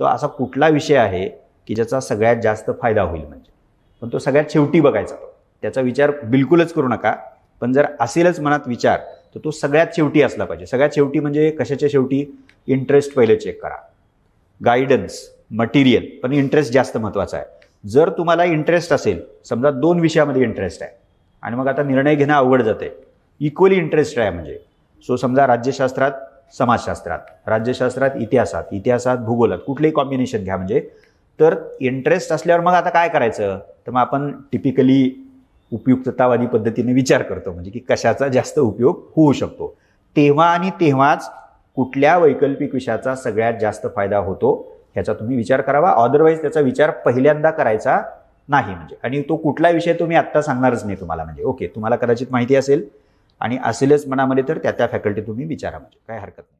तो असा कुठला विषय आहे की ज्याचा सगळ्यात जास्त फायदा होईल म्हणजे? पण तो सगळ्यात शेवटी बघायचा त्याचा विचार बिलकुलच करू नका पण जर असेलच मनात विचार तर तो सगळ्यात शेवटी असला पाहिजे. सगळ्यात शेवटी म्हणजे कशाच्या शेवटी? इंटरेस्ट पहिले चेक करा. गायडन्स मटेरियल पण इंटरेस्ट जास्त महत्त्वाचा आहे. जर तुम्हाला इंटरेस्ट असेल समजा दोन विषयामध्ये इंटरेस्ट आहे आणि मग आता निर्णय घेणं अवघड जाते इक्वली इंटरेस्ट आहे म्हणजे. सो समजा राज्यशास्त्रात समाजशास्त्रात राज्यशास्त्रात इतिहासात इतिहासात भूगोलात कुठलेही कॉम्बिनेशन घ्या म्हणजे. तर इंटरेस्ट असल्यावर मग आता काय करायचं? तर मग आपण टिपिकली उपयुक्ततावादी पद्धतीने विचार करतो म्हणजे की कशाचा जास्त उपयोग होऊ शकतो. तेव्हा आणि तेव्हाच कुठल्या वैकल्पिक विषयाचा सगळ्यात जास्त फायदा होतो ह्याचा तुम्ही विचार करावा. अदरवाईज त्याचा विचार पहिल्यांदा करायचा नाही म्हणजे. आणि तो कुठला विषय तुम्ही आत्ता सांगणारच नाही तुम्हाला म्हणजे. ओके तुम्हाला कदाचित माहिती असेल. आणि असेलच मनामध्ये तर त्या त्या फॅकल्टी तुम्ही विचारा म्हणजे. काय हरकत नाही.